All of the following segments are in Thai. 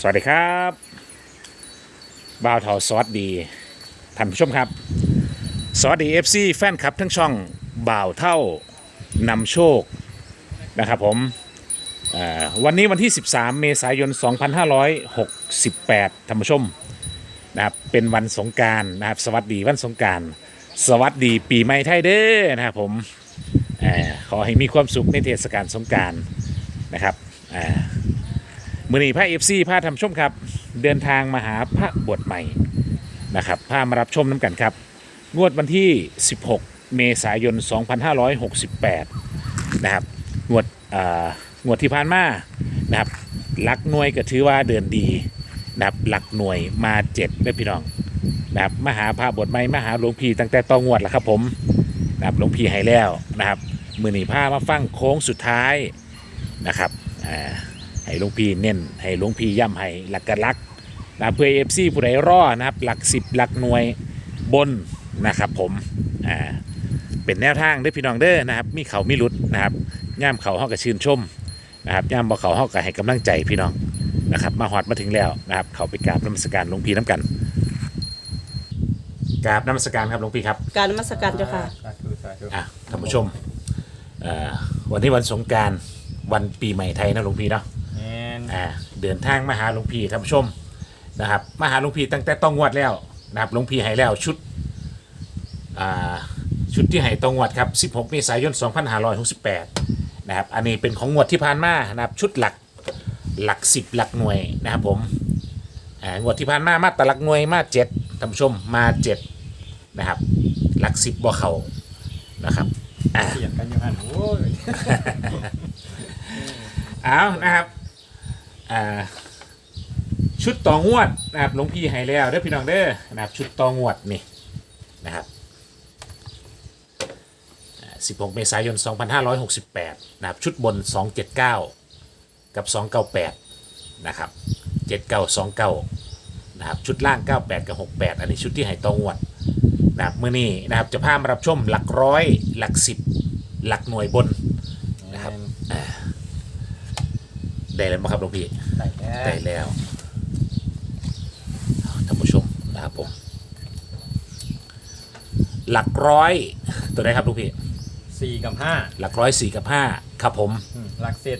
สวัสดีครับบ่าวเทาสวัสดีท่านผู้ชมครับ สวัสดี FC แฟนคลับทั้งช่องบ่าวเท่านำโชคนะครับผมวันนี้วันที่ 13 เมษายน 2568ท่านผู้ชมนะครับเป็นวันสงการนะครับ สวัสดีวันสงการ สวัสดีปีใหม่ไทยเด้อนะครับผมอขอให้มีความสุขในเทศกาลสงการนะครับอ มือนีพระเอฟซีพาทำชมครับ เดินทางมาหาพระบวชใหม่นะครับพามารับชมน้ำกันครับ งวดวันที่ 16 เมษายน 2568 นะครับ งวดอ่องวดที่ผ่านมานะครับหลักหน่วยก็ถือว่าเดินดีนะครับหลักหน่วยมาเจ็ดได้อพี่น้องนะครับมหาพระบวชใหม่มหาหลวงพี่ตั้งแต่ตองวดแล้วครับผมนะครับหลวงพี่ให้แล้วนะครับมือหนีพามาฟังโค้งสุดท้ายนะครับอ่า ให้หลวงพี่เน้นให้หลวงพี่ย้ำให้หลักกะลักนะเพื่อเอฟซีผู้ใดรอนะครับ หลักสิบหลักหน่วยบนนะครับผมอ่าเป็นแนวทางเด้อพี่น้องเด้อนะครับ มีเขามีหลุดนะครับย่ามเขาเฮากับชื่นชมนะครับย่ามบ่เขาเฮากับให้กำลังใจพี่น้องนะครับ มาฮอดมาถึงแล้วนะครับ เขาไปกราบนมัสการหลวงพี่น้ำกันกราบนมัสการครับหลวงพี่ครับการนมัสการเจ้าค่ะ สาธุสาธุอะท่านผู้ชมเอ่อวันนี้วันสงกรารวันปีใหม่ไทยนะหลวงพี่เนาะแม่น อ่าเดินทางมาหาหลวงพี่ท่านผู้ชมนะครับมาหาหลวงพี่ตั้งแต่ต้องงวดแล้วนะครับหลวงพี่ให้แล้วชุดอ่าชุดที่ให้ตองวดครับ 16เมษายน 2568นะครับอันนี้เป็นของงวดที่ผ่านมานะครับชุดหลักหลัก 10 หลักหน่วยนะครับผมอ่างวดที่ผ่านมามาแต่หลักหน่วยมาเจ็ดท่านผู้ชมมาเจ็ดนะครับหลัก 10บ่เขานะครับอ่า เสียงกันอยู่หันโอ้ย เอานะครับ อ่าชุดต่องวดนะครับหลวงพี่ให้แล้วเด้อพี่น้องเด้อนะครับชุดต่องวดนี่นะครับ16 เมษายน 2568 นะครับ ชุดบน 279 กับ 298 นะครับ 7929 นะครับ ชุดล่าง 98 กับ 68 อันนี้ชุดที่ให้ต่องวด นะครับ มื่อนี้นะครับ จะพามารับชมหลักร้อย หลักสิบ หลักหน่วยบน นะครับ ได้แล้วมั้งครับหลวงพี่ได้แล้ได้วแล้วท่านผู้ชมนะครับผม หลักร้อยตัวไหนครับลูกพี่สี่กับห้าหลักร้อยสี่กับห้าครับผมอืมหลักเจ็ด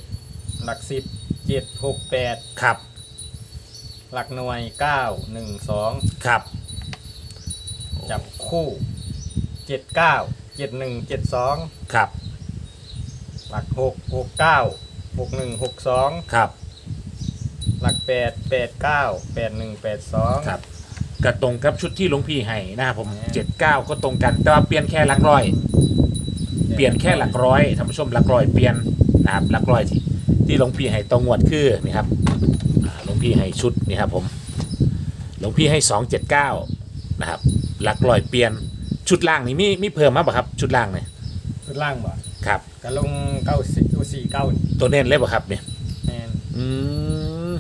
หลักสิบเจ็ดหกแปดครับหลักหน่วยเก้าหนึ่งสองครับจับคู่เจ็ดเก้าเจ็ดหนึ่งเจ็ดสองครับหลักหกหกเก้า หกหนึ่งหกสองครับ หลักแปดแปดเก้าแปดหนึ่งแปดสอง ครับก็ตรงกับชุดที่หลวงพี่ให้นะครับผมอืมเจ็ดเก้าก็ตรงกัน แต่ว่าเปลี่ยนแค่หลักร้อย เปลี่ยนแค่หลักร้อยท่านผู้ชมหลักร้อยเปลี่ยนนะครับหลักร้อยที่ที่หลวงพี่ให้ตรงงวดคือนี่ครับอ่าหลวงพี่ให้ชุดนี่ครับผมหลวงพี่ให้สองเจ็ดเก้านะครับหลักร้อยเปลี่ยนชุดล่างนี่มีมีเพิ่มมาป่ะครับ ชุดล่างเนี่ยชุดล่างบ่ครับ ก็ลงเก้าสิบสี่เก้านี่ตัวเน้นเลยป่ะครับเนี่ยแม่นอืม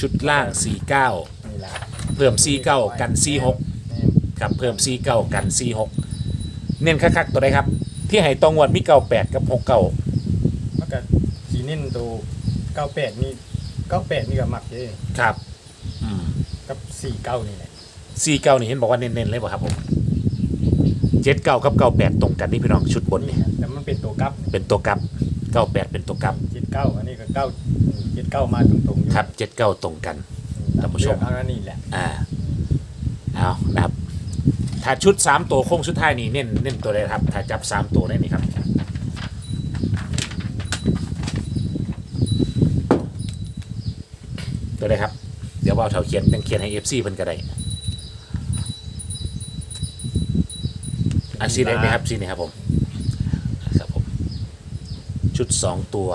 ชุดล่างสี่เก้านี่แหละเพิ่มสี่เก้ากันสี่หกแม่นครับเพิ่มสี่เก้ากันสี่หกเน้นคักๆตัวใดครับ ที่ให้ตรงงวดมีเก้าแปดกับหกเก้ามันก็สีนิ่นตัวเก้าแปดนี่เก้าแปดนี่ก็มักเด้ครับอืมกับสี่เก้านี่แหละสี่เก้านี่เห็นบอกว่าเน้นๆเลยป่ะครับผม เจ็ดเก้ากับเก้าแปดตรงกันนี่พี่น้องชุดบนนี่แต่มันเป็นตัวกลับเป็นตัวกลับเก้าแปดเป็นตัวกลับเจ็ดเก้าอันนี้ก็เก้าเจ็ดเก้ามาตรงๆอยู่ครับเจ็ดเก้าตรงกันท่านผู้ชมเลือกเอาอันนี้แหละอ่าเอานะครับถ้าชุดสามตัวโค้งสุดท้ายนี่เน้นเน้นตัวเลยครับถ้าจับสามตัวได้นี่ครับตัวเลยครับ เดี๋ยวว่าเอาแถวเขียนยังเขียนให้เอฟซีเพิ่นก็ได้ อันซีได้ไหมครับซีนี่ครับผมครับผม ชุดสองตัว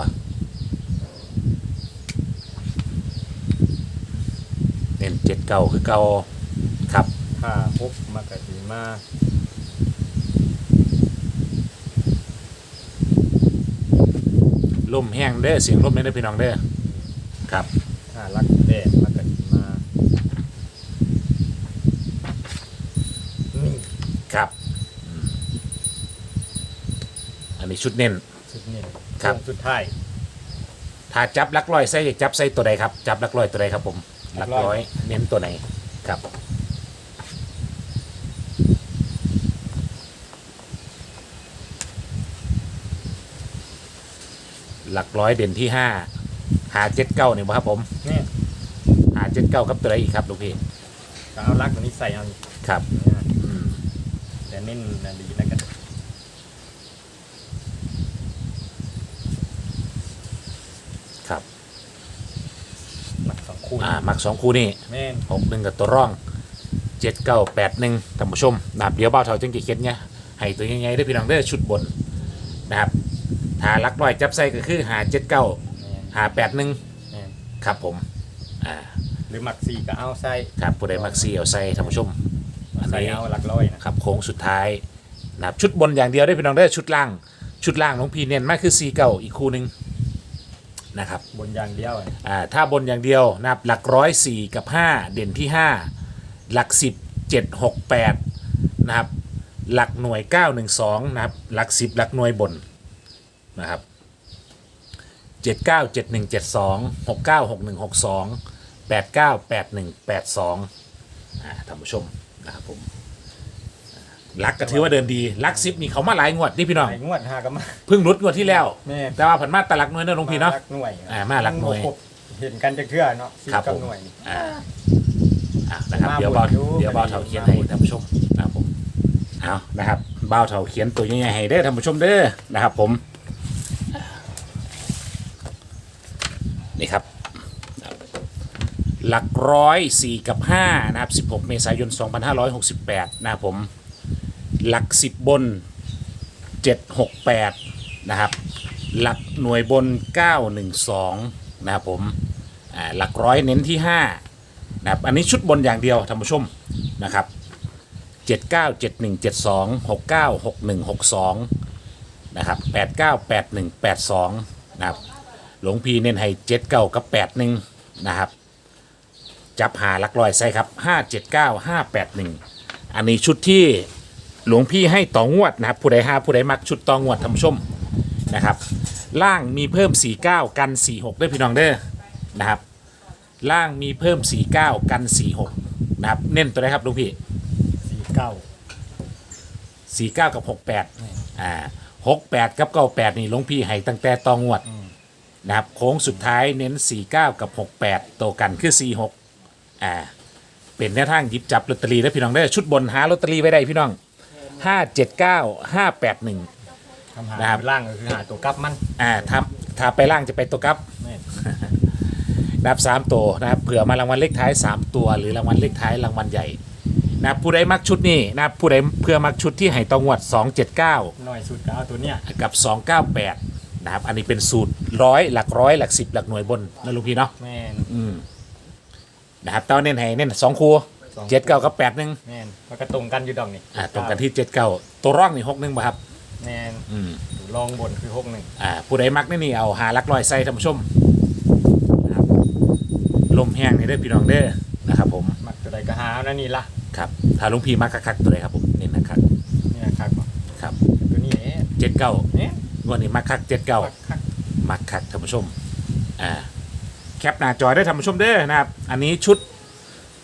เน้นเจ็ดเก้าคือเก้าครับห้าหกมากระสีมาลมแห้งเด้อเสียงลมเด้อพี่น้องเด้อครับห้าลักแดดมากระสีมานี่ ครับอืมอั นนี้ชุดเน้น สุดนี่ครับ สุดท้าย ถ้าจับหลักร้อยใส่อยากจับใส่ตัวใดครับ จับหลักร้อยตัวใดครับผมหลักร้อยเน้นตัวไหนครับ หลักร้อยเด่นที่ห้าหาเจ็ดเก้าเนี่ยบ่ครับผมนี่หาเจ็ดเก้าครับตัวใดอีกครับลูกพี่ ก็เอาลักตัวนี้ใส่เอานี่ครับนะอืมแต่เน้นนะดีนะกัน ครับ หลักสอง คู่อ่ามักสองคู่นี่แม่นหกหนึ่งกับตัวร่องเจ็ดเก้าแปดหนึ่งท่านผู้ชมนะครับเดี๋ยวเบาเท่าจังกี่เข็ดเนี่ยให้ตัวยังไงได้อพี่น้องได้อชุดบนนะครับถ้าหลักร้อยจับใส่ก็คือหาเจ็ดเก้าแม่นหาแปดหนึ่งแม่นครับผมอ่าหรือหมักสี่ก็เอาใส่ครับผู้ใดมักซีเอาใส่ท่านผู้ชม อันใส่นี้ เอาหลักร้อยนะ ครับโค้งสุดท้ายนะครับชุดบนอย่างเดียวได้อพี่น้องได้อชุดล่าง ชุดล่างน้องพีเน้นมากคือซีเก้าอีกคู่หนึ่ง นะครับบนอย่างเดียวอะอ่าถ้าบนอย่างเดียวนะครับหลักร้อยสี่กับห้าเด่นที่ห้าหลักสิบเจ็ดหกแปดนะครับหลักหน่วยเก้าหนึ่งสองนะครับหลักสิบหลักหน่วยบนนะครับเจ็ดเก้าเจ็ดหนึ่งเจ็ดสองหกเก้าหกหนึ่งหกสองแปดเก้าแปดหนึ่งแปดสองอ่าท่านผู้ชมนะครับผมอ่าห ลักก็ถือว่าเดินดีหลักสิบนี่เขามาหลายงวดนี่พี่น้องไอ้งวดหาก็มาเพิ่งรุดงวดที่แล้ว แม่แต่ว่าผันมาแตหลักหน่วยเนอะหลวงพี่เนาะหลักหน่วยอ่ามาหลักหน่วยมับ่ครบเห็นกันจะเทื่อเนาะสิบครับกับผม หน่วยนี่อ่าอะนะครับมาเดี๋ยวเบาหมดอยู่ เดี๋ยวเบาเท่าเขียนให้ท่านผู้ชมนะครับผมเอานะครับเบาเท่าเขียนตัวใหญ่ๆให้เด้อท่านผู้ชมเด้อนะครับ ผมนี่ครับ หลักร้อยสี่กับห้านะครับสิบหกเมษายนสองพันห้าร้อยหกสิบแปดนะครับผม หลักสิบบนเจ็ดหกแปดนะครับ หลักหน่วยบนเก้าหนึ่งสองนะครับผมอ่าหลักร้อยเน้นที่ห้านะครับอันนี้ชุดบนอย่างเดียวท่านผู้ชมนะครับเจ็ดเก้าเจ็ดหนึ่งเจ็ดสองหกเก้าหกหนึ่งหกสองนะครับแปดเก้าแปดหนึ่งแปดสองนะครับหลวงพี่เน้นให้เจ็ดเก้ากับแปดหนึ่งนะครับจับหาหลักลอยใส่ครับห้าเจ็ดเก้าห้าแปดหนึ่งอันนี้ชุดที่ หลวงพี่ให้ต่องวดนะครับผู้ใดห้าผู้ใดมักชุดต่องวดท่านผู้ชมนะครับ ล่างมีเพิ่ม 49 กัน 46ด้วยพี่น้องเด้อนะครับ ล่างมีเพิ่ม 49 กัน 46นะครับเน้นตัวไหนครับลุงพี่สี่เก้า 49 กับ 68อ่า68 กับ 98 นี่หลุงพี่ให้ตั้งแต่ตองวดนะครับโค้งสุดท้ายเน้น 49 กับ 68ตัวกันคือ 46อ่าเป็นแนวทางหยิบจับลอตเตอรี่แล้วพี่น้องได้อชุดบนหาลอตเตอรี่ไว้ได้พี่น้อง 579 581ทำหานะครับ ล่างก็คือหาตัวกลับมันอ่าถ้าถ้าไปล่างจะไปตัวกลับ แม่นนับสามตัวนะครับเผื่อมารางวัลเลขท้าย 3 ตัวหรือรางวัลเลขท้ายรางวัลใหญ่นะครับผู้ใดมักชุดนี้นะครับผู้ใดเพื่อมักชุดที่ให้ตองวด 279หน่อยสุดก็เอาตัวเนี้ยกับ 298นะครับอันนี้เป็นสูตรร้อยหลักร้อยหลักสิบหลักหน่วยบนนะลุงพี่เนาะแม่นอืมนะครับตอนเน้นให้เน้นสองคู่ สองเจ็ดเก้ากับแปดหนึ่งแม่นมันก็ตรงกันอยู่ดอกนี่อ่าตรงกันที่เจ็ดเก้าตัวร่องนี่หกหนึ่งป่ะครับแม่นอืมลองบนคือหกหนึ่งอ่าผู้ใดมักนี่นี่เอาหาหลักร้อยใส่ท่านผู้ชมนะครับลมแห้งนี่เด้อพี่น้องเด้อนะครับผมมักตัวใดก็หาเอานั่นนี่ละครับถ้าลุงพี่มักคักๆตัวใดครับผมเน้นนะครับเนี่ยครับครับตัวนี้เอ๊ะเจ็ดเก้าเนี่ยวันนี้มักคักเจ็ดเก้าคักมักคักท่านผู้ชมอ่าแคปหน้าจอได้ท่านผู้ชมเด้อนะครับ อันนี้ชุด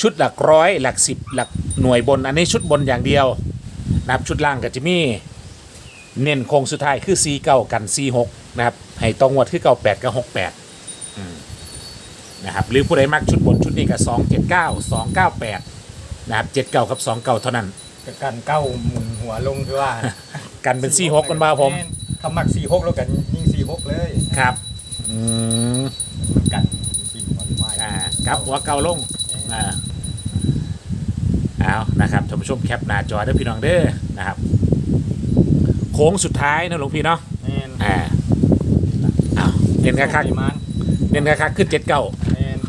ชุดหลักร้อยหลักสิบหลักหน่วยบน อันนี้ชุดบนอย่างเดียว นะครับชุดล่างก็จะมีเน้นโครงสุดท้ายคือ C เก้ากัน C หกนะครับ ให้ตรงวดคือเก้าแปดกับหกแปดนะครับหรือผู้ใดมักชุดบนชุดนี้ก็สองเจ็ดเก้าสองเก้าแปดนะครับเจ็ดเก้ากับสองเก้าเท่านั้นๆกับการเก้าหมุนหัวลงคือว่า กันเป็น C หกกันบ้าผมแนถ้ามักสี่หกแล้วกันยิ่งสี่หกเลยครับอืมมันกันสี่หัวไม้อ่าครับหัวเก่าลงอ่า เอานะครับท่านผู้ชมแคปหน้าจอเด้อพี่น้องเด้อนะครับ โค้งสุดท้ายนะหลวงพี่เนาะแม่นอ่าเอาเน้นคักปริมาณๆเน้นคักๆขึ้นเจ็ดเก้าแม่น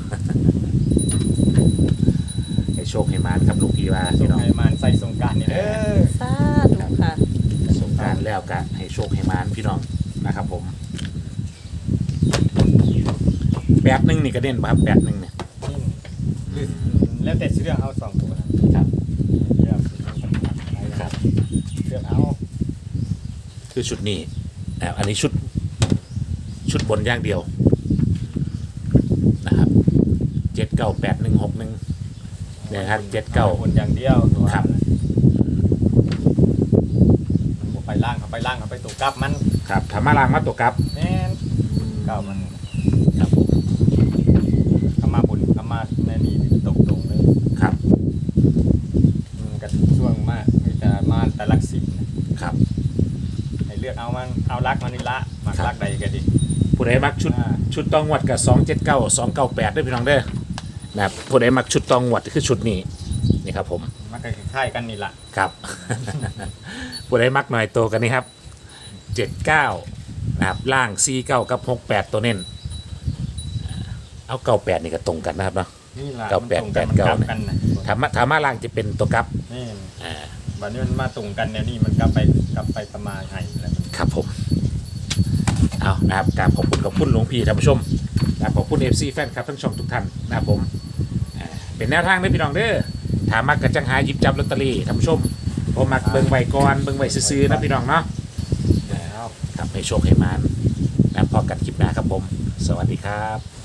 ให้โชคให้มานครับหลวงพี่ว่าส่พี่งน้องให้มานใส่สงกรารนี่เด้อสาธุค่ะ สงกรารแล้วกะให้โชคให้มานพี่น้องนะครับ ผมแปดหนึ่งนี่ก็เด่นป่ะครับแปดหนึ่งเนี่ย นี่คือแล้วแต่เรื่องเอาสองตัวนะครับ เลือก ครับ เลือกเอา คือชุดนี้อ่าอันนี้ชุดชุดบนอย่างเดียวนะครับเจ็ดเก้าแปดหนึ่งหกหนึ่งเนี่ยครับเจ็ดเก้าบนอย่างเดียวตัวครับ มันบ่ไปล่างเขาไปล่างเขาไปตัวกลับมันครับถามาลางมาตัวกลับ แม่นเก้ามัน ครับผม เขามาบนเขามาในนี่ตกตรงเลย ครับ มันก็ช่วงมากมีแต่มาแต่ลักสิบนะครับ ให้เลือกเอา มันเอาลักมันนี่ละมักครับลักใดก็ดีผู้ใดมักชุดอ่า ชุดตองวดกับสองเจ็ดเก้าสองเก้าแปดด้วยพี่น้องเด้อนะครับผู้ใดมักชุดตองวดคือชุดนี้นี่ครับผมมันก็คล้ายๆกันนี่ละครับ ผู้ใดมักหน่อยตัวกันนี่ครับเจ็ดเก้านะครับล่างซีเก้ากับหกแปดตัวเน้นเอาเก้าแปดนี่ก็ตรงกันนะครับเนาะ นี่ละเก้าแปดมันตรงแปดเก้า มันลับกันนะถามมาถามมาล่างจะเป็นตัวกลับนี่อ่า บัดนี้มันมาตรงกันเนี่ยนี่มันกลับไปกลับไปประมาณไห้แล้วมันครับผม เอานะครับกราบขอบคุณขอบคุณหลวงพี่ท่านผู้ชมนะครับขอบคุณเอฟซีแฟนครับทั้งช่องทุกท่านนะครับผมอ่าเป็นแนวทางเด้อพี่น้องเด้อถามมักกระจังหาหยิบจับลอตเตอรี่ท่านผู้ชมผมมักเบิ่งใบก่อนเบิ่งใบซื้อๆนะพี่น้องเนาะแล้วครับให้โชคให้มานนะพอกันคลิปหน้าครับผม สวัสดีครับ